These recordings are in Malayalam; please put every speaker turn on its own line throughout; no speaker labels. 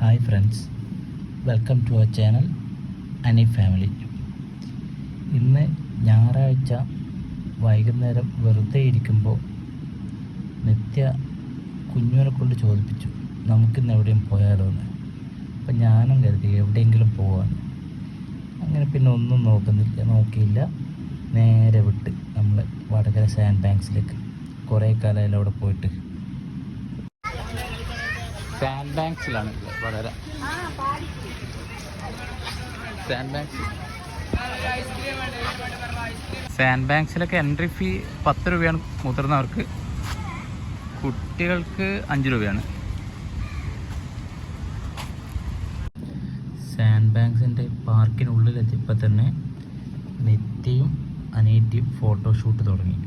Hi friends welcome to our channel Ani family ഇന്ന് ഞായറാഴ്ച വൈകുന്നേരം വെറുതെ ഇരിക്കുമ്പോൾ നിത്യ കുഞ്ഞുവിനെ കൊണ്ട് ചോദിപ്പിച്ചു നമുക്കിന്ന് എവിടെയും പോയാലോ എന്ന്? അപ്പം ഞാനും കരുതി എവിടെയെങ്കിലും പോവാണ് അങ്ങനെ പിന്നെ ഒന്നും നോക്കുന്നില്ല നോക്കിയില്ല. നേരെ വിട്ട് നമ്മൾ വടകര സാൻഡ് ബാങ്ക്സിലേക്ക് കുറേ കാലമായാലും അവിടെ പോയിട്ട് സാൻഡ് ബാങ്ക്സിലാണ് വളരെ. സാൻഡ് ബാങ്ക്സ് സാൻഡ് ബാങ്ക്സിലൊക്കെ എൻട്രി ഫീ പത്ത് രൂപയാണ് മുതിർന്നവർക്ക്. കുട്ടികൾക്ക് അഞ്ച് രൂപയാണ്. സാൻഡ് ബാങ്ക്സിന്റെ പാർക്കിനുള്ളിലെത്തിയപ്പോൾ തന്നെ നിത്യയും അനേറ്റിയും ഫോട്ടോഷൂട്ട് തുടങ്ങി.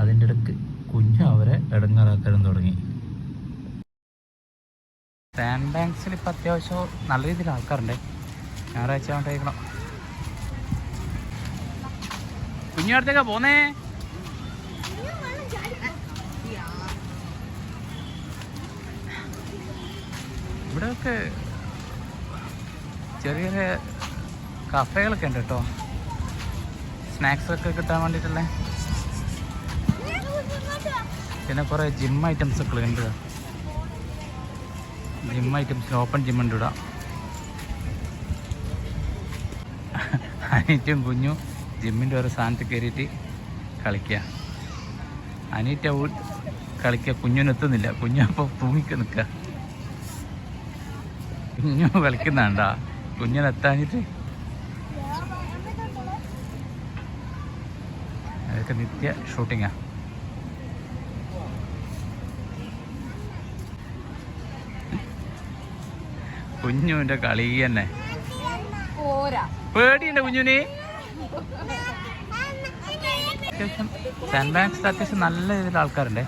അതിന്റെ ഇടയ്ക്ക് കുഞ്ഞ് അവരെ ഇടങ്ങാറാക്കാനും തുടങ്ങി. സാൻഡ് ബാങ്ക്സിൽ ഇപ്പം അത്യാവശ്യം നല്ല രീതിയിൽ ആൾക്കാരുണ്ട്. ഞായറാഴ്ച കൊണ്ടേക്കണം കുഞ്ഞോടത്തേക്കാ പോന്നേ? ഇവിടെയൊക്കെ ചെറിയ ചെറിയ കഫേകളൊക്കെ ഉണ്ട് കേട്ടോ. സ്നാക്സ് ഒക്കെ കിട്ടാൻ വേണ്ടിയിട്ടുള്ള. പിന്നെ കുറേ ജിം ഐറ്റംസ് ഒക്കെ ഉണ്ട്. ജിം ഐറ്റംസിന് ഓപ്പൺ ജിം ഉണ്ട് ഇവിടെ. അനീറ്റും കുഞ്ഞു ജിമ്മിന്റെ ഓരോ സ്ഥാനത്ത് കയറിയിട്ട് കളിക്കുക. അനീറ്റ കളിക്കുക. കുഞ്ഞിനെത്തുന്നില്ല കുഞ്ഞു അപ്പോൾ തൂങ്ങിക്ക് നിൽക്കുക. കുഞ്ഞു കളിക്കുന്നുണ്ടാ? കുഞ്ഞിനെത്താനിട്ട് അതൊക്കെ നിത്യ ഷൂട്ടിങ്ങാ കുഞ്ഞുവിന്റെ കളി തന്നെ. പേടിയുണ്ട് കുഞ്ഞുവിന്? അത്യാവശ്യം സാൻഡ് ബാങ്ക്സ് അത്യാവശ്യം നല്ല രീതിയിൽ ആൾക്കാരുണ്ട്.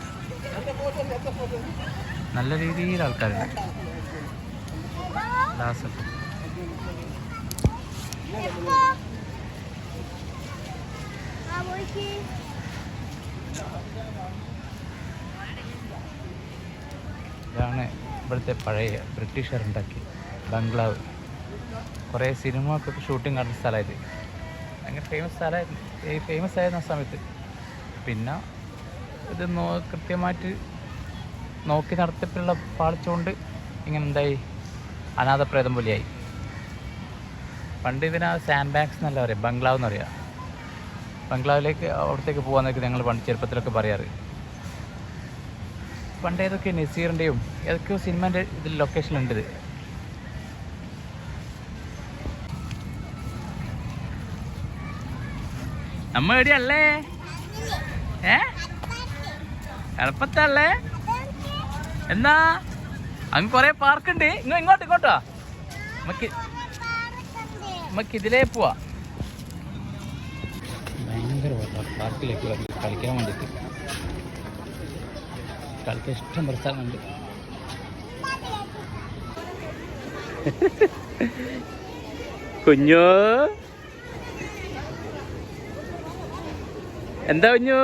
നല്ല രീതിയിൽ ആൾക്കാരുണ്ട്. ലാസ്റ്റ് ഇതാണ് ഇവിടുത്തെ പഴയ ബ്രിട്ടീഷുകാർ ഉണ്ടാക്കി ബംഗ്ലാവ്. കുറേ സിനിമക്കൊക്കെ ഷൂട്ടിംഗ് നടന്ന സ്ഥലമായത് ഭയങ്കര ഫേമസ് സ്ഥലമായിരുന്നു. ഫേമസ് ആയിരുന്നു ആ സമയത്ത്. പിന്നെ ഇത് നോ കൃത്യമായിട്ട് നോക്കി നടത്തിയിട്ടുള്ള പാളിച്ചുകൊണ്ട് ഇങ്ങനെ എന്തായി? അനാഥപ്രേതം പോലെയായി. പണ്ട് ഇതിനാ സാൻഡ് ബാഗ്സ് എന്നല്ല പറയാം ബംഗ്ലാവ് എന്ന് പറയാം. ബംഗ്ലാവിലേക്ക് അവിടത്തേക്ക് പോകാന്നൊക്കെ ഞങ്ങൾ പണ്ട് ചെറുപ്പത്തിലൊക്കെ പറയാറ്. പണ്ട് ഏതൊക്കെ നസീറിന്റെയും ഏതൊക്കെയോ സിനിമേന്റെ ഇതിൽ ലൊക്കേഷനിലുണ്ട് ഇത് നമ്മ എവിടെയല്ലേ ഏ? എളുപ്പത്തല്ലേ? എന്നാ? അങ്ങ് കൊറേ പാർക്കുണ്ട്. ഇങ്ങോ ഇങ്ങോട്ട് ഇങ്ങോട്ടോ. നമുക്ക് നമുക്ക് ഇതിലേ പോവാ. ഭയങ്കര പാർക്കിലേക്ക് കളിക്കാൻ വേണ്ടിയിട്ട് കളിക്കാൻ ഇഷ്ടം പോലെ സ്ഥലമുണ്ട്. കുഞ്ഞു? എന്താ കുഞ്ഞു?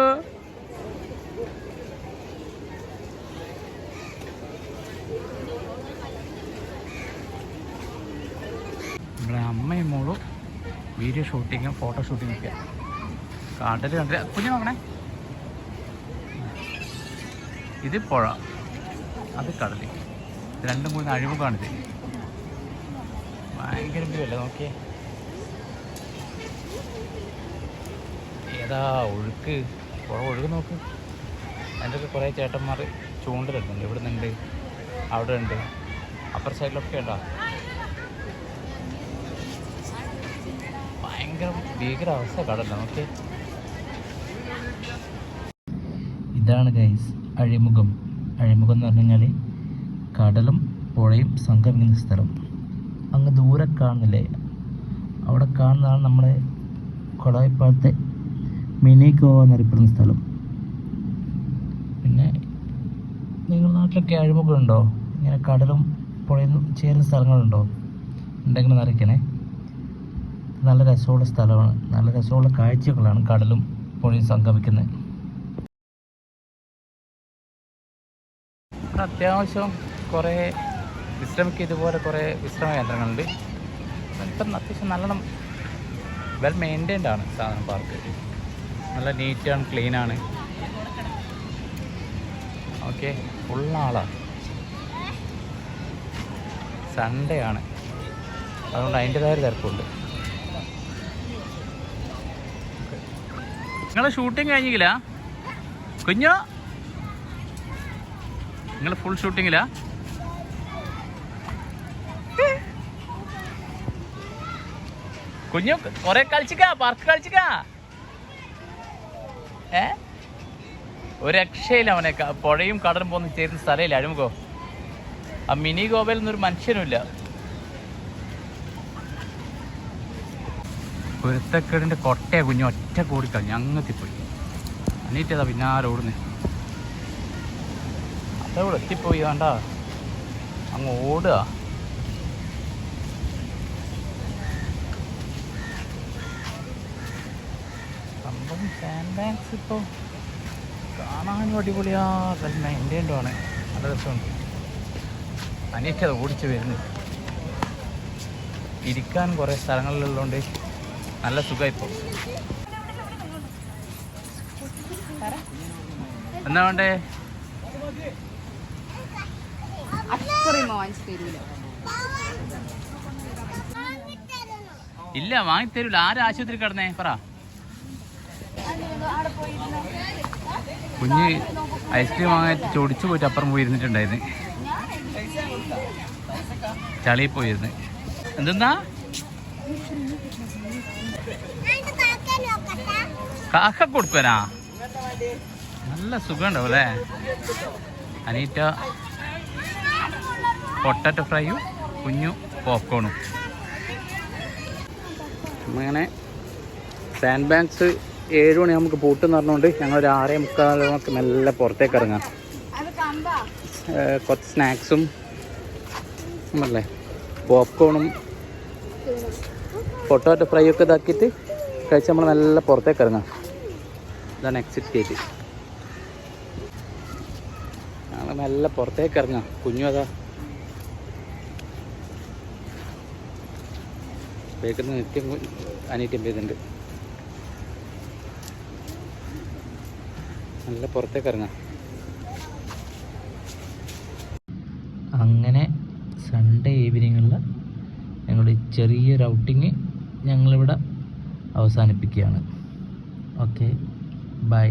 നമ്മളെ അമ്മയും മോളും വീഡിയോ ഷൂട്ടിങ്ങും ഫോട്ടോ ഷൂട്ടിങ്ങും ഒക്കെ. കാട്ടിൽ കണ്ടില്ല കുഞ്ഞു നോക്കണേ ഇത് പുഴ. അത് ഇത് രണ്ടും കൂടി അഴിമുഖാണിത് ഭയങ്കര വ്യൂ നോക്കിയേ. ഏതാ ഒഴുക്ക്? പുഴ ഒഴുക്ക് നോക്ക്. അതിന്റെ ഒക്കെ കുറേ ചേട്ടന്മാർ ചൂണ്ടലുണ്ട് ഇവിടെ നിന്നുണ്ട് അവിടെ ഉണ്ട് അപ്പർ സൈഡിലൊക്കെ ഉണ്ടോ? ഭയങ്കര ഭീകര അവസ്ഥ കടല നോക്കി ഇതാണ് ഗൈസ് അഴിമുഖം. അഴിമുഖം എന്ന് പറഞ്ഞു കഴിഞ്ഞാൽ കടലും പുഴയും സംഗമിക്കുന്ന സ്ഥലം. അങ്ങ് ദൂരെ കാണുന്നില്ലേ? അവിടെ കാണുന്നതാണ് നമ്മുടെ കൊളായിപ്പാലത്തെ മിനി ഗോവ എന്നറിയപ്പെടുന്ന സ്ഥലം. പിന്നെ നിങ്ങളുടെ നാട്ടിലൊക്കെ അഴിമുഖം ഉണ്ടോ ഇങ്ങനെ കടലും പുഴയും ചേരുന്ന സ്ഥലങ്ങളുണ്ടോ? ഉണ്ടെങ്കിൽ അറിയിക്കണേ. നല്ല രസമുള്ള സ്ഥലമാണ്. നല്ല രസമുള്ള കാഴ്ചകളാണ് കടലും പുഴയും സംഗമിക്കുന്നത്. അത്യാവശ്യം കുറേ വിശ്രമിക്ക് ഇതുപോലെ കുറേ വിശ്രമ കേന്ദ്രങ്ങളുണ്ട്. അത്യാവശ്യം നല്ലോണം വെൽ മെയിന്റൈൻഡ് ആണ് സാധനം പാർക്ക് നല്ല നീറ്റാണ് ആണ്. ഓക്കെ ഫുൾ ആളാണ് സൺഡേ ആണ്. അതുകൊണ്ട് അതിന്റെതായ തിരക്കുണ്ട്. നിങ്ങൾ ഷൂട്ടിംഗ് കഴിഞ്ഞില്ല കുഞ്ഞോ? നിങ്ങൾ ഫുൾ ഷൂട്ടിങ്ങിലാ കുഞ്ഞു കൊറേ കളിച്ചിക്കാ പാർക്ക് കളിച്ചിക്കാ. ഏ? ഒരു രക്ഷയില്ല അവനെ പുഴയും കടലും പോന്ന് ചേരുന്ന സ്ഥലമില്ല അഴിമുഖോ. ആ മിനി ഗോവയിൽ നിന്നൊരു മനുഷ്യനുമില്ല. പൊരുത്തക്കേടിന്റെ കൊട്ടയ കുഞ്ഞു ഒറ്റ കൂടിക്കളഞ്ഞു പോയി അനീറ്റതാ പിന്നെ ആരോടുന്നേ അതവിടെ എത്തിപ്പോയി വേണ്ട അങ്ങ് ഓടുക. സാൻഡ് ബാങ്ക്സ് ഇപ്പോൾ കാണാനും അടിപൊളിയാ. വെൽ എന്റെ ആണ് നല്ല രസമുണ്ട്. അത് ഓടിച്ച് വരുന്നു. ഇരിക്കാൻ കുറേ സ്ഥലങ്ങളിലുള്ളതുകൊണ്ട് നല്ല സുഖമായി ഇപ്പോൾ എന്നാ വേണ്ടേ? ഇല്ല വാങ്ങിത്തരൂല. ആരാശുപത്രി കിടന്നേ? പറ. കുഞ്ഞ് ഐസ്ക്രീം വാങ്ങാൻ ചൊടിച്ചു പോയിട്ട് അപ്പുറം പോയി ഇരുന്നിട്ടുണ്ടായിരുന്നു. ചളി പോയിരുന്നു. എന്തെന്നാ? കാക്ക കൊടുക്കാനാ നല്ല സുഖമുണ്ടാവും അല്ലേ? അനീറ്റ പൊട്ടറ്റോ ഫ്രൈയും കുഞ്ഞു പോപ്കോണും. അങ്ങനെ സാൻഡ് ബാങ്ക്സ് ഏഴ് മണി നമുക്ക് പൂട്ടെന്ന് പറഞ്ഞുകൊണ്ട് ഞങ്ങൾ ഒരു ആറേ മുക്കാലൊക്കെ മെല്ലെ പുറത്തേക്ക് ഇറങ്ങാം. കുറച്ച് സ്നാക്സും അല്ലേ പോപ്കോണും പൊട്ടോറ്റ ഫ്രൈ ഒക്കെ ഇതാക്കിയിട്ട് കഴിച്ച് നമ്മൾ നല്ല പുറത്തേക്ക് ഇറങ്ങാം. ഇതാണ് എക്സിറ്റ് ഗേറ്റ് ഞങ്ങൾ നല്ല പുറത്തേക്ക് ഇറങ്ങാം. കുഞ്ഞു അതാ. ബേക്കുന്ന നിത്യം അനീറ്റം ചെയ്തിട്ടുണ്ട് നല്ല പുറത്തേക്ക് ഇറങ്ങാം. അങ്ങനെ സൺഡേ ഈവനിങ്ങുള്ള ഞങ്ങളുടെ ചെറിയൊരു ഔട്ടിങ് ഞങ്ങളിവിടെ അവസാനിപ്പിക്കുകയാണ്. Okay bye